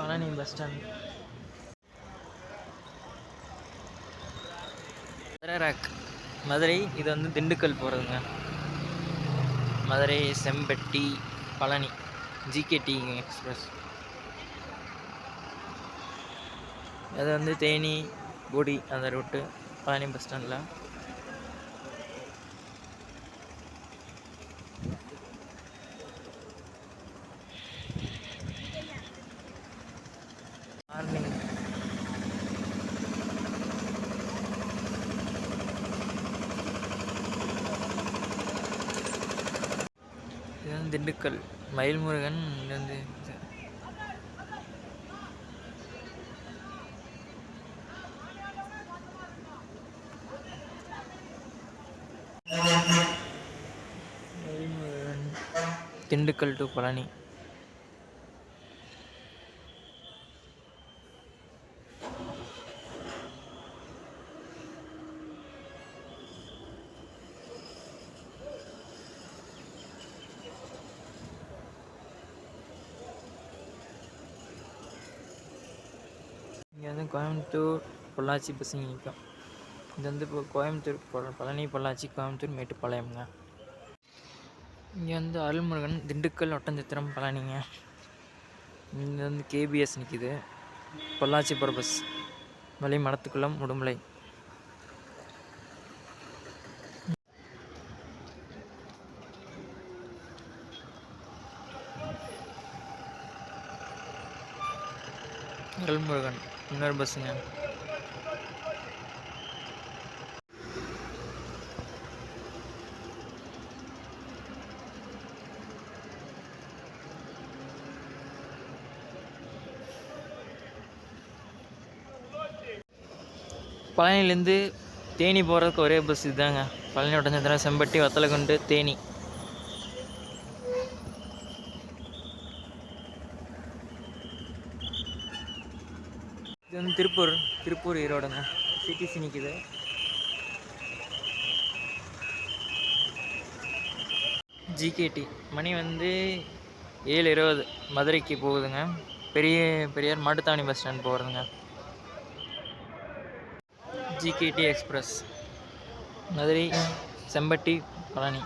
Palani bus stand Madurai rack Madurai இது வந்து திண்டுக்கல் போகிறதுங்க மதுரை செம்பட்டி பழனி ஜிகேடி எக்ஸ்பிரஸ் அது வந்து தேனி குடி அந்த ரூட்டு பழனி பஸ் ஸ்டாண்டில் இது வந்து திண்டுக்கல் மயில்முருகன் வந்து மயில்முருகன் திண்டுக்கல் டு பழனி. இங்கே வந்து கோயம்புத்தூர் பொள்ளாச்சி பஸ் இங்கே நிற்கும் இது வந்து இப்போ கோயம்புத்தூர் பழனி பொள்ளாச்சி கோயம்புத்தூர் மேட்டுப்பாளையம்ங்க. இங்கே வந்து அருள்முருகன் திண்டுக்கல் ஒட்டஞ்சத்திரம் பழனிங்க. இங்கே வந்து கேபிஎஸ் நிற்கிது பொள்ளாச்சி போகிற பஸ் வழி மடத்துக்குளம் உடுமலை அருள்முருகன். இன்னொரு பஸ்ஸுங்க பழனிலேருந்து தேனி போகிறதுக்கு ஒரே பஸ் இதுதாங்க. பழனி ஒட்டஞ்சத்திரம் செம்பட்டி வத்தலகுண்டு தேனி. இது வந்து திருப்பூர் திருப்பூர் ஈரோடுங்க. சிடிசி நிற்கிது ஜிகேடி மணி வந்து ஏழு இருபது. மதுரைக்கு போகுதுங்க. பெரிய பெரியார் மாட்டுத்தாவணி பஸ் ஸ்டாண்ட் போகிறதுங்க ஜிகேடி எக்ஸ்பிரஸ் மதுரை செம்பட்டி பழனி.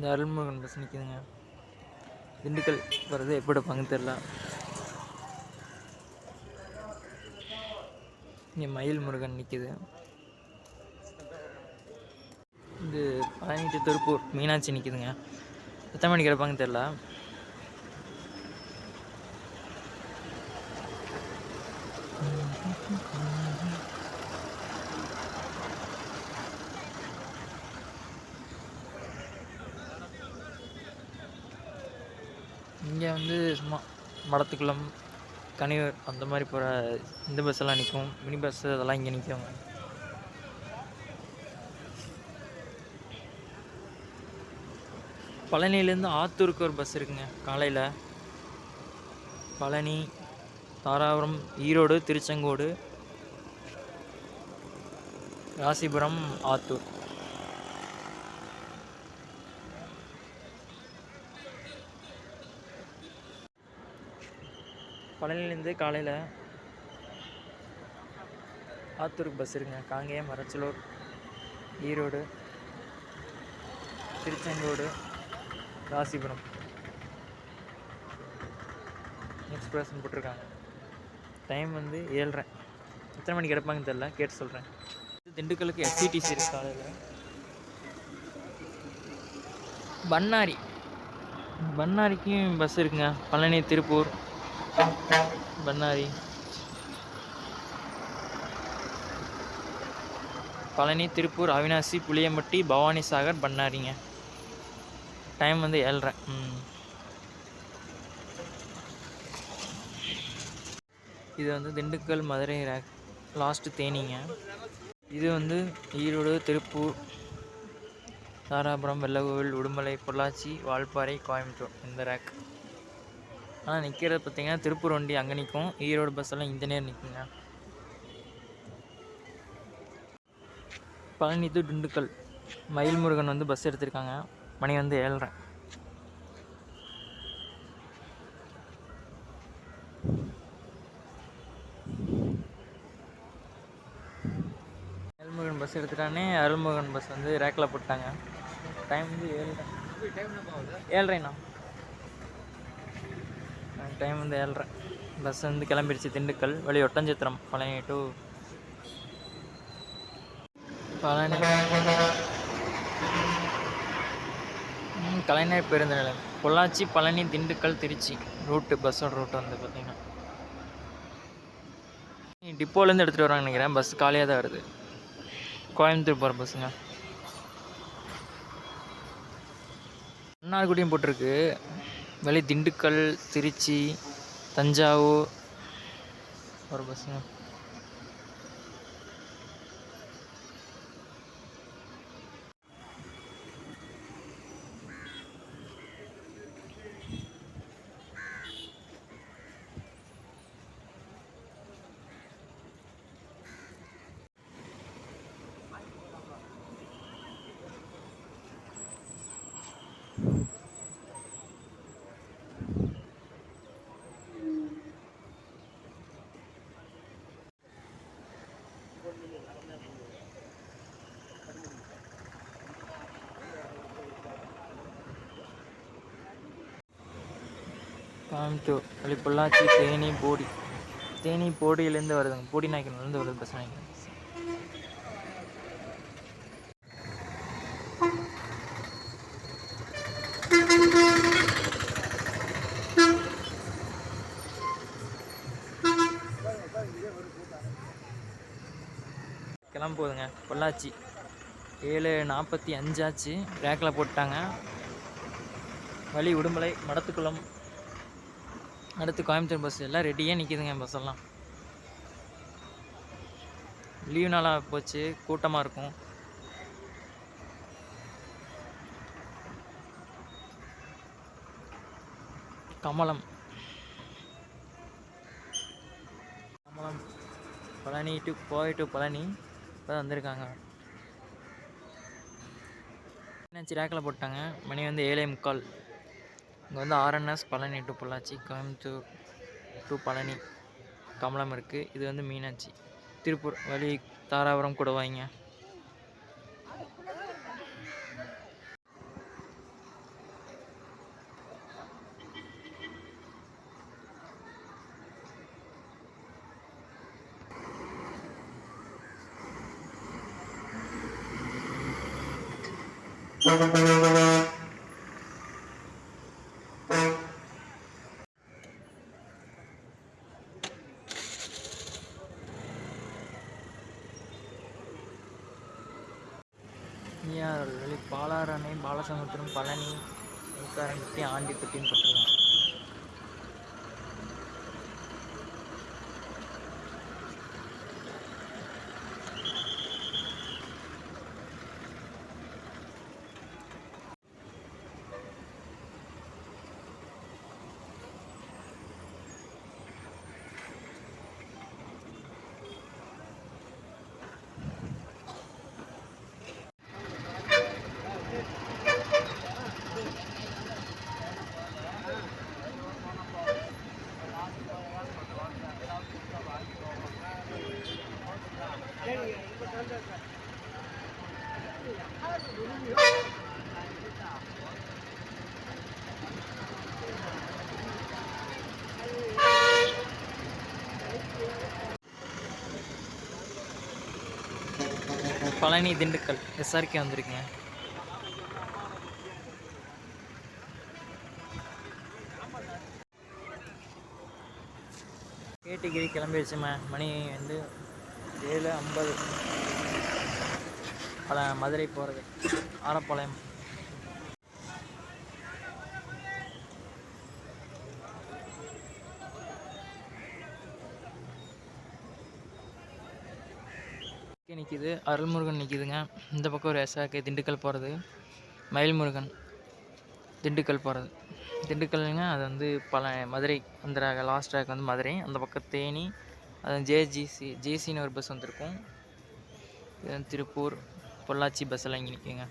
இந்த அருள்முருகன் பஸ் நிற்கிதுங்க திண்டுக்கல் போகிறது எப்படி எடுப்பாங்க தெரில இங்கே மயில் முருகன் நிற்கிது இது பதினெட்டு திருப்பூர் மீனாட்சி நிற்கிதுங்க எத்தனை மணிக்கு எடுப்பாங்க தெரில இங்கே வந்து சும்மா மடத்துக்குளம் கனியூர் அந்த மாதிரி போகிற இந்த பஸ்ஸெல்லாம் நிற்கும் மினி பஸ் அதெல்லாம் இங்கே நிற்குங்க பழனியிலேருந்து ஆத்தூருக்கு ஒரு பஸ் இருக்குங்க காலையில். பழனி தாராபுரம் ஈரோடு திருச்செங்கோடு ராசிபுரம் ஆத்தூர். பழனிலேருந்து காலையில் ஆத்தூருக்கு பஸ் இருக்குங்க காங்கேயம் மரச்சலூர் ஈரோடு திருச்செங்கோடு ராசிபுரம். எக்ஸ்பிரஸ்ன்னு போட்டிருக்காங்க. டைம் வந்து ஏழ்ரை. எத்தனை மணிக்கு கிடப்பாங்கன்னு தெரில கேட்டு சொல்கிறேன் திண்டுக்கலுக்கு எஸ்சிடிசி இருக்கு காலையில். பண்ணாரி. பண்ணாரிக்கும் பஸ் இருக்குங்க. பழனி திருப்பூர். பண்ணாரி பழனி திருப்பூர் அவினாசி புளியம்பட்டி பவானி சாகர் பண்ணாரிங்க. டைம் வந்து ஏழ்றேன் ம். இது வந்து திண்டுக்கல் மதுரை ரேக் லாஸ்ட்டு தேனிங்க. இது வந்து ஈரோடு திருப்பூர் தாராபுரம் வெள்ளகோவில் உடுமலை பொள்ளாச்சி வால்பாறை கோயம்புத்தூர் இந்த ரேக் ஆனால் நிற்கிறது பார்த்தீங்கன்னா திருப்பூர் வண்டி அங்கே நிற்கும் ஈரோடு பஸ் எல்லாம் இந்த நேரம் நிற்குங்க பழனி டு திண்டுக்கல். மயில்முருகன் வந்து பஸ் எடுத்திருக்காங்க. மணி வந்து ஏழ்ரை. அருள்முருகன் பஸ் எடுத்துட்டானே அருள்முருகன் பஸ் வந்து ரேக்கில் போட்டாங்க. டைம் வந்து ஏழ்ரை. ஏழ்ரைண்ணா? டைம் வந்து ஏழ்ரை. பஸ் வந்து கிளம்பிடுச்சு திண்டுக்கல். வழி ஒட்டஞ்சித்திரம் பழனி டு பழனி. கலைஞர் பேருந்து நிலையம். பொள்ளாச்சி பழனி திண்டுக்கல் திருச்சி. ரூட்டு பஸ்ஸோட ரூட் வந்து பார்த்தீங்கன்னா டிப்போலேருந்து எடுத்துகிட்டு வராங்கன்னு நினைக்கிறேன். பஸ் காலியாக தான் வருது. கோயம்புத்தூர் போகிற பஸ்ஸுங்க மன்னார்குடியும் போட்டிருக்கு. வெளி திண்டுக்கல் திருச்சி தஞ்சாவூர். ஒரு பஸ்ஸுங்க கோயம்புத்தூர் வழி பொள்ளாச்சி தேனி போடி. தேனி போடியிலேருந்து வருதுங்க போடி நாயக்கன்லேருந்து வருது பஸ் நினைக்கிறேன் கிளம்ப போகுதுங்க பொள்ளாச்சி. ஏழு நாற்பத்தி அஞ்சாச்சு. ரேக்கில் போட்டாங்க. வழி உடுமலை மடத்துக்குளம் அடுத்து கோயம்புத்தூர் பஸ் எல்லாம் ரெடியாக நிற்கிதுங்க பஸ்ஸெல்லாம் லீவ் நாளாக போச்சு கூட்டமாக இருக்கும். கமலம். கமலம் பழனி டு கோவை டு பழனி இப்போ வந்திருக்காங்க. என்ன சிராக்கில் போட்டாங்க? மணி வந்து ஏழே முக்கால். இங்கே வந்து RNS Palani to Pollachi Coimbatore to Palani Kamalam இருக்குது இது வந்து மீனாட்சி. திருப்பூர் வழி தாராபுரம் கூட வாங்க. ஈஆர் வழி பாலாறு பாலசமுத்திரம் பழனி உட்காரம்பட்டி ஆண்டிப்பட்டின்னு பழனி திண்டுக்கல் எஸ்ஆர்கே வந்திருக்குங்க. கேட்டகிரி கிளம்பிடுச்சுமே மணி வந்து ஏழு ஐம்பது. பல மதுரை போகிறது ஆரப்பாளையம் நிற்கிது அருள்முருகன் நிற்கிதுங்க இந்த பக்கம் ஒரு எஸ்ஆர்கே திண்டுக்கல் போகிறது மயில்முருகன் திண்டுக்கல் போகிறது திண்டுக்கல்ங்க அது வந்து பல மதுரை அந்த லாஸ்ட் ட்ராக் வந்து மதுரை. அந்த பக்கம் தேனி அது ஜேஜிசி ஜேசின்னு ஒரு பஸ் வந்திருக்கும். இது திருப்பூர் பொள்ளாச்சி பஸ்ஸெல்லாம் இங்கே நிற்குங்க